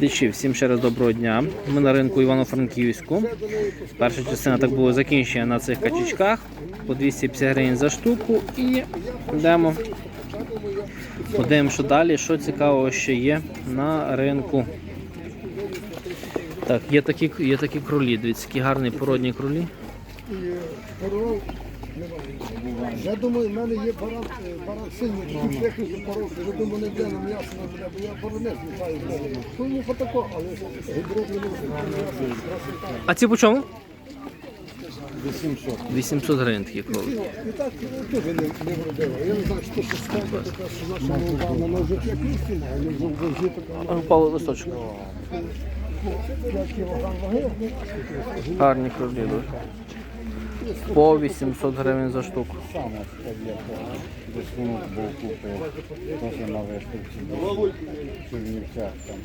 Дичі, всім ще раз доброго дня. Ми на ринку Івано-Франківську. Перша частина так було закінчення на цих качечках по 250 гривень за штуку. І йдемо. Подивимося, далі, що цікавого ще є на ринку. Так, є такі, є такі кролі, дивіться, які гарні породні кролі. Я думаю, в мене є баран, баран синій, який за порол. Я думаю, не йде на м'ясо мене, бо я боронець не знаю з нього. Ну, не фотоко, але гібрид не може. А ці по чому? 800. 800 гривень такі кролі. І так ну, теж не, не вродило. Я не знаю, що це стало, така, що наша Молдавна, вона вже як істина, а не вже вже така. А впало листочок. 5 кілограм ваги. Гарні кролі дуже. По 800 гривень за штуку. Саме десь минут був купив, теж на виставці був, в Чернівцях там.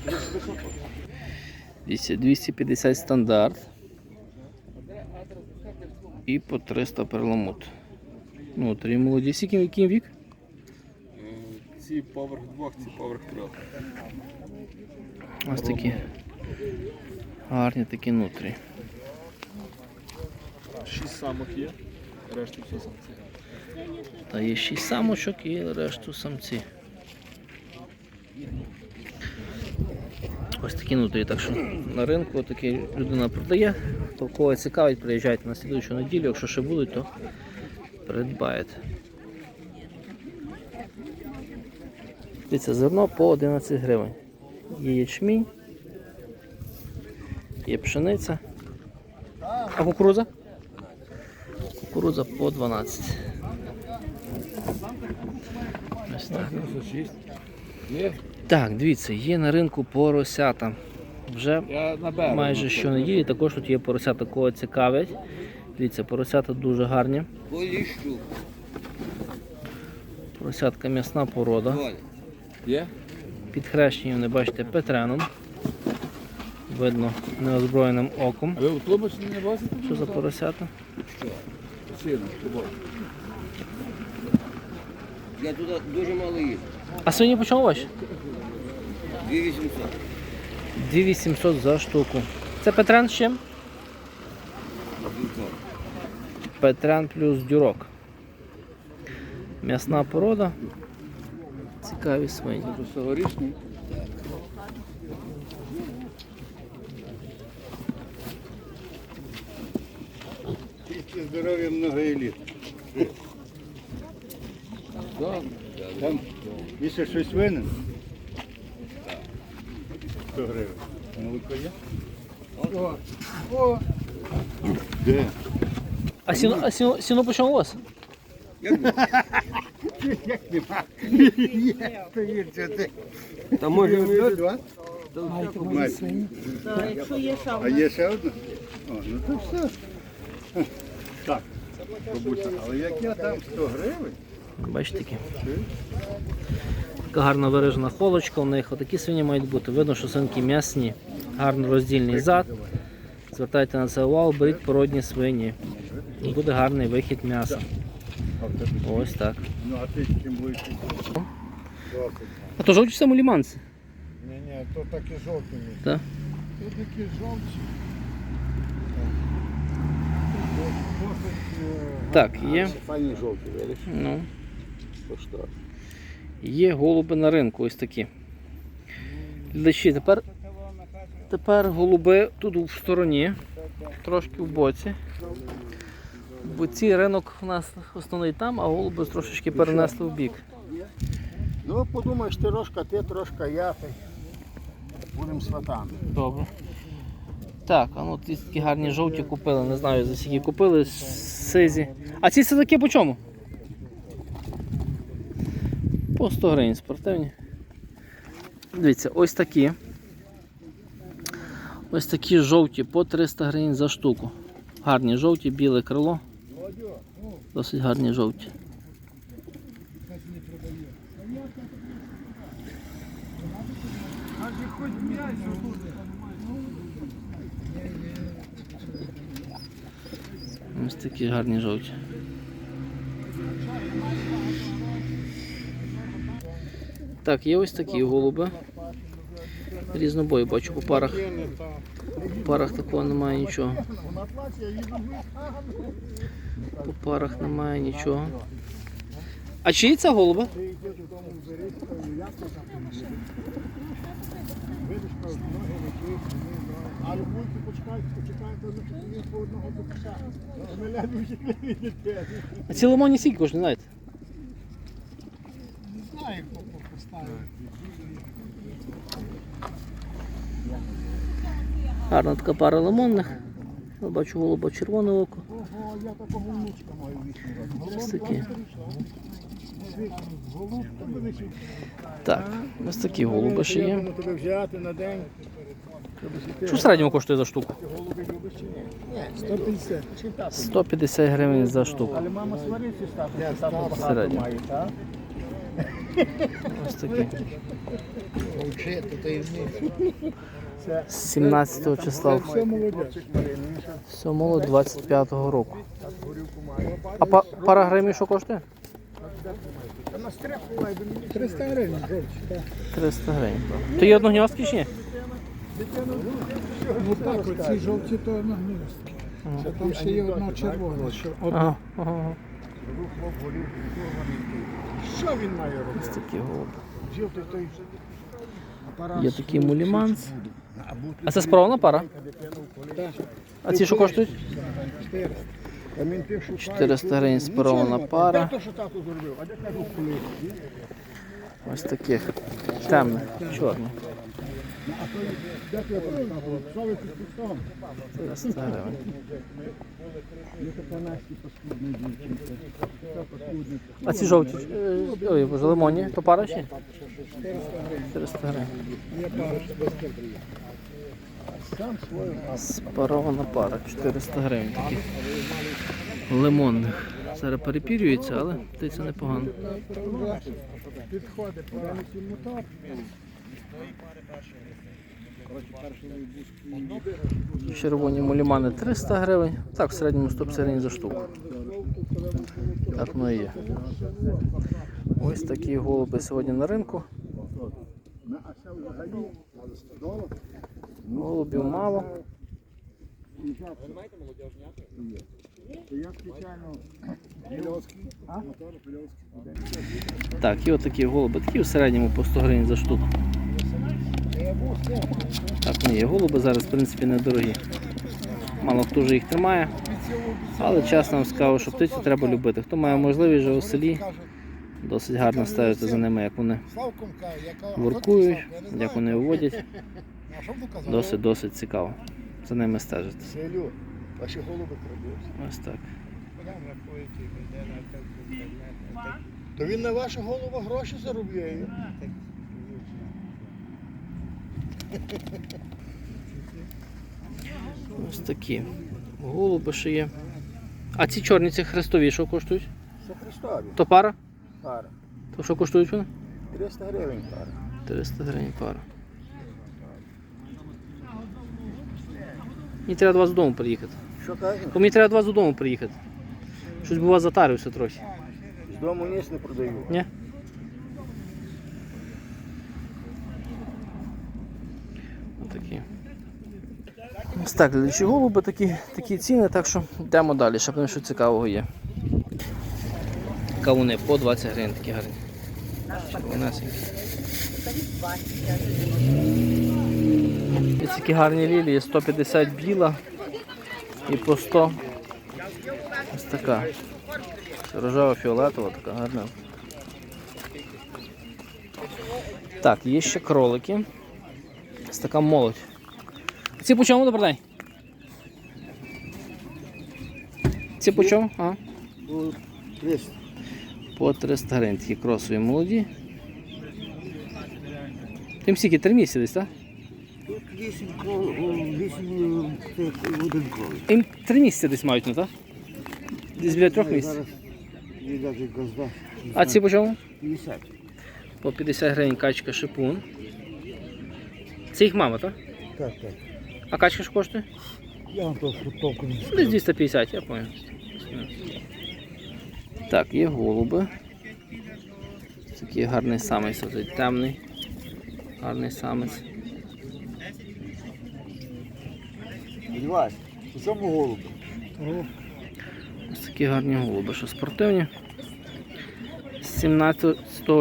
250 стандарт. І по 300 перламут. Ну, три молоді. Скільки який вік? Ці поверх двох, ці поверх трьох. Ось такі. Гарні такі нутрі. Шість самок є, решта все самці. Та є 6 самочок і решту самці. Ось такі нутрі. Так що на ринку такі людина продає. То кого цікавить, приїжджайте на слідуючу неділю. Якщо ще будуть, то придбаєте. Дивіться, зерно по 11 гривень. Є ячмінь, є пшениця. А кукурудза? Кукурудза по 12. Ось так. Так, дивіться, є на ринку поросята. Вже майже щонеділі також тут є поросята, кого цікавить. Дивіться, поросята дуже гарні. Поросятка м'ясна порода. Є? Під хрещенням, не бачите, Петреном. Видно неозброєним оком. А ви не возите? Що за поросята? Сіно, тобою. Я туди дуже мало їду. А сьогодні по чому ваші? 2800. 2800 за штуку. Це Петрен з чим? Петрен плюс дюрок. М'ясна порода. Цікаві свині. Цьогорічний. Тільки здоров'я много еліт. Там, якщо щось винен, 100 гривень. Молоко є? О, о. Де? А сіно, а сіно, сіно по чому у вас? Як нема? Є, то є, це ти. Та може До два? Мать. А є ще одна? О, ну то все. Так, бабуся, але як я дам 100 гривень, Бачите такі. Така гарна виражена холочка у них. Отакі свині мають бути. Видно, що свинки м'ясні, гарно роздільний зад. Звертайте на це увагу, беріть породні свині. Буде гарний вихід м'яса. Ось так. ну а ти чим будеш? А то жовті саме ліманці. Ні, ні, то такі жовті. Так? То такі жовті. Так, є. Файні жовті, видиш? Ну. Є голуби на ринку, ось такі. Глядачі, тепер, тепер голуби тут в стороні, трошки в боці. Бо цей ринок у нас основний там, а голуби трошечки перенесли в бік. Ну, подумаєш, ти трошка, ти трошка, я. Будемо сватами. Добре. Так, а ну ті такі гарні жовті купили, не знаю за скільки купили, сизі. А ці сидаки по чому? По 100 гривень спортивні. Дивіться, ось такі. Ось такі жовті по 300 гривень за штуку. Гарні жовті, біле крило. Досить гарні жовті. Ось такі гарні жовті. Так, є ось такі голуби. Різнобой бачу по парах. По парах такого немає нічого. По парах немає нічого. А чиї це голуби? Але будете почекайте, почекайте, вони по одного дуже не відійде. А ці лимоні скільки коштують, знаєте? Не знаю, хто поставив. Гарна така пара лимонних. Я бачу голуба червоне око. Ого, я такого внучка маю вісім Ось такі. Голубка висить. Так, ось такі голуби ще є. тебе взяти на день. Що в середньому коштує за штуку? Голуби любиш чи ні? Ні, 150. 150 гривень за штуку. Але мама свариться багато має, так? Ось такі. Мовчи, то ти З 17 числа. Молодь 25-го року. А па- пара гривень що коштує? 300 гривень, жовчі, так. 300 гривень. То є одногньостки чи ні? Ну так, оці жовті то на гнилості. Це там ще є одна червона. Що, одна. Ага, що він має робити? Ось такі голуби. Жовтий той апарат. Є такий муліманс. А це справна пара? А ці що коштують? 400. А він тих шукає. 400 гривень спарована Де пара. що тато зробив? А де кажу, коли? Ось таких. Темних, чорних. Де ти там тато? Що ви під кустом? 300 гривень. Є така Насті паскудна дівчинка. Та паскудна. А ці жовті, е, ой, боже, лимонні, то пара чи? 400 гривень. Спарована пара, 400 гривень таких. Лимонних. Зараз перепірюється, але птиця непогано. Підходить, поранить мотор. Червоні мулімани 300 гривень. Так, в середньому 150 гривень за штуку. Так воно і є. Ось такі голуби сьогодні на ринку. Голубів мало. Я спеціально Пільовський. Мотор Пільовський. Так, і отакі голуби, такі в середньому по 100 гривень за штуку. Так, ні, є голуби зараз, в принципі, недорогі. Мало хто вже їх тримає. Але чесно вам скажу, що птицю треба любити. Хто має можливість вже у селі, досить гарно ставити за ними, як вони воркують, як вони виводять. А що б казав? Досить досить цікаво. За ними стежити. Селю, ваші голуби крадуть. Ось так. То він на ваших голубах гроші заробляє. Ось такі. Голуби ще є. А ці чорні, ці хрестові, що коштують? Це Христові. То пара? Пара. То що коштують вони? 300 гривень пара. 300 гривень пара. Мені треба до вас додому приїхати. Що каже? Бо Мені треба до вас додому приїхати. Щось би вас затарився трохи. З дому ніч не продаю. Ні? Отакі. Ось так, глядачі голуби такі, такі ціни, так що йдемо далі, щоб що цікавого є. Кавуни по 20 гривень такі гарні. Червонесенькі. Ось такі гарні лілії, 150 біла і по 100 ось така. Рожева фіолетова, така гарна. Так, є ще кролики. Ось така молодь. Ці по чому добрий? Ці по чому? А? По 300 гривень такі кросові молоді. Тим скільки, три місяці десь, так? 8 кров, 8 один кров. Їм три місяці десь мають, ну так? Десь біля трьох місяців. Газда. А ці по чому? 50. По 50 гривень качка шипун. Це їх мама, так? Так, так. А качка що коштує? Я вам то толку не Десь 250, я понял. Так, є голуби. Такий гарний самець, ось темний. Гарний самець. Відвась. У чому голуби? Ось такі гарні голуби, що спортивні. З 17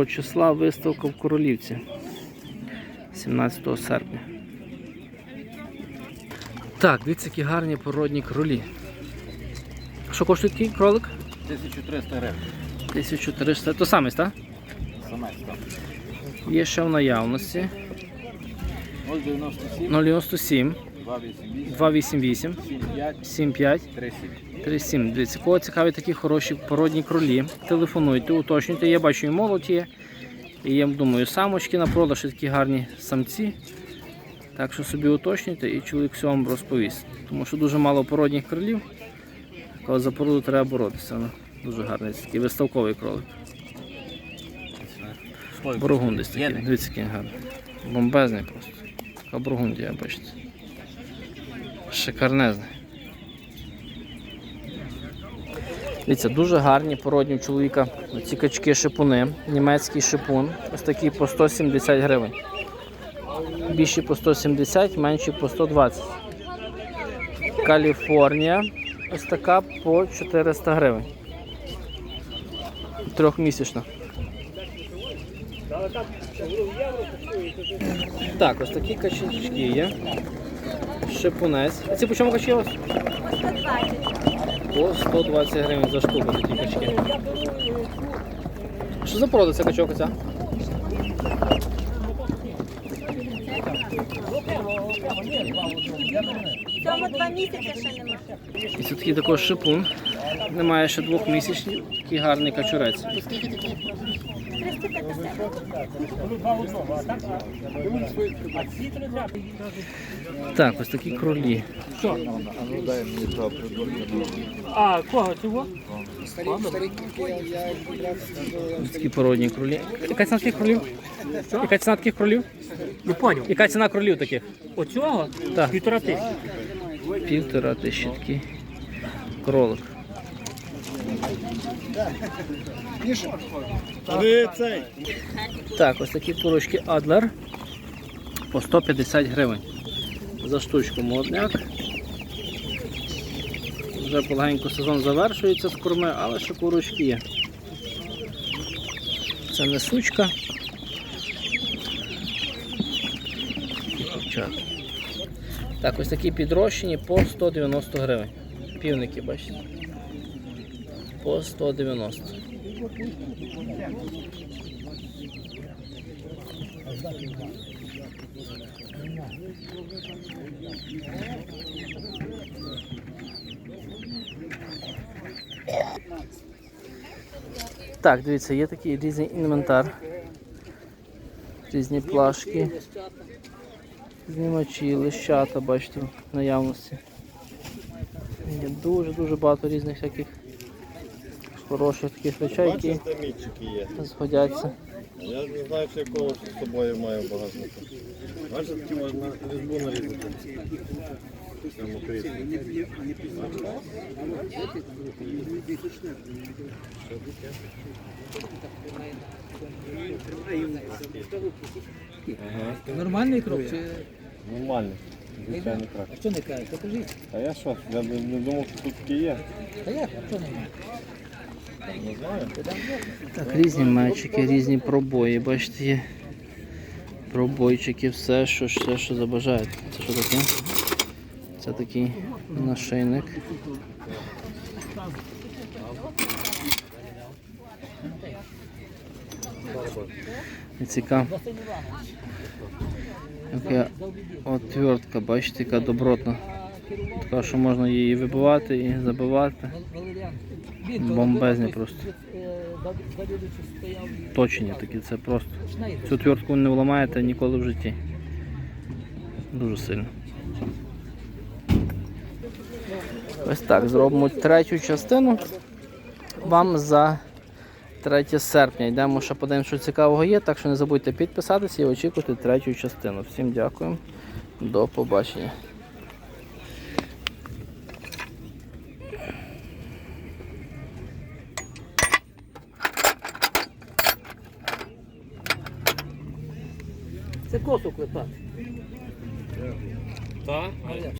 числа виставка в Королівці. 17 серпня. Так, дивіться, які гарні породні кролі. Що коштує такий кролик? 1300 гривень. 1300. То самий, так? Саме так. Є ще в наявності. 097, 097 288, 288 75, 75 37. 37. Дивіться, кого цікаві такі хороші породні кролі. Телефонуйте, уточнюйте. Я бачу і молодь є. І я думаю, самочки на продаж і такі гарні самці. Так що собі уточнюйте і чоловік все вам розповість. Тому що дуже мало породніх кролів. Коли за породу треба боротися. Ну, дуже гарний такий виставковий кролик. Бургундись такий. Дивіться, який гарний. Бомбезний просто. Така бургундія, бачите. Шикарнезний. Дивіться, дуже гарні породні у чоловіка. Ці качки шипуни. Німецький шипун. Ось такі по 170 гривень. Більші по 170, менші по 120. Каліфорнія. Ось така по 400 гривень. Трьохмісячна. Так, ось такі качечки є. Шипунець. А ці по чому качки у вас? По 120 гривень за штуку такі качки. Що за порода ця качок оця? Цьому два місяці ще нема. І це такий також шипун. Немає ще двох місяців. Такий гарний качурець. 350. Так, ось такі кролі. Що? А, кого цього? Ось такі породні кролі. Яка ціна таких кролів? Яка ціна таких кролів? Не поняв. Яка ціна кролів таких? Оцього? Так. Півтора тисячі. Півтора тисячі такий кролик. Так, ось такі курочки Адлер по 150 гривень. За штучку молодняк. Вже полегенько сезон завершується з корми, але ще курочки є. Це не сучка. Так, ось такі підрощені по 190 гривень. Півники, бачите. По 190. Так, дивіться, є такий різний інвентар. Різні плашки. Знімачі, лищата, бачите, наявності. Є дуже-дуже багато різних всяких хороших таких речей, які є. згодяться. Я не знаю, чи якого з собою маю в багажнику. Бачите, такі можна різьбу нарізати. Нормальний крок чи Нормально. Звичайно так. що не кажеш? Покажи. А я що? Я не не думав, що тут такі є. Та як? Що немає? Так, різні мечики, різні пробої, бачите, є пробойчики, все, що, все, що забажаєте. Це що таке? Це такий нашийник. І цікаво. Яка отвертка, бачите, яка добротна. Така, що можна її вибивати і забивати. Бомбезні просто. Точені такі, це просто. Цю твертку не вламаєте ніколи в житті. Дуже сильно. Ось так, зробимо третю частину. Вам за 3 серпня. Йдемо ще подивимося, що цікавого є. Так що не забудьте підписатися і очікувати третю частину. Всім дякую. До побачення. Косу клепати. Так?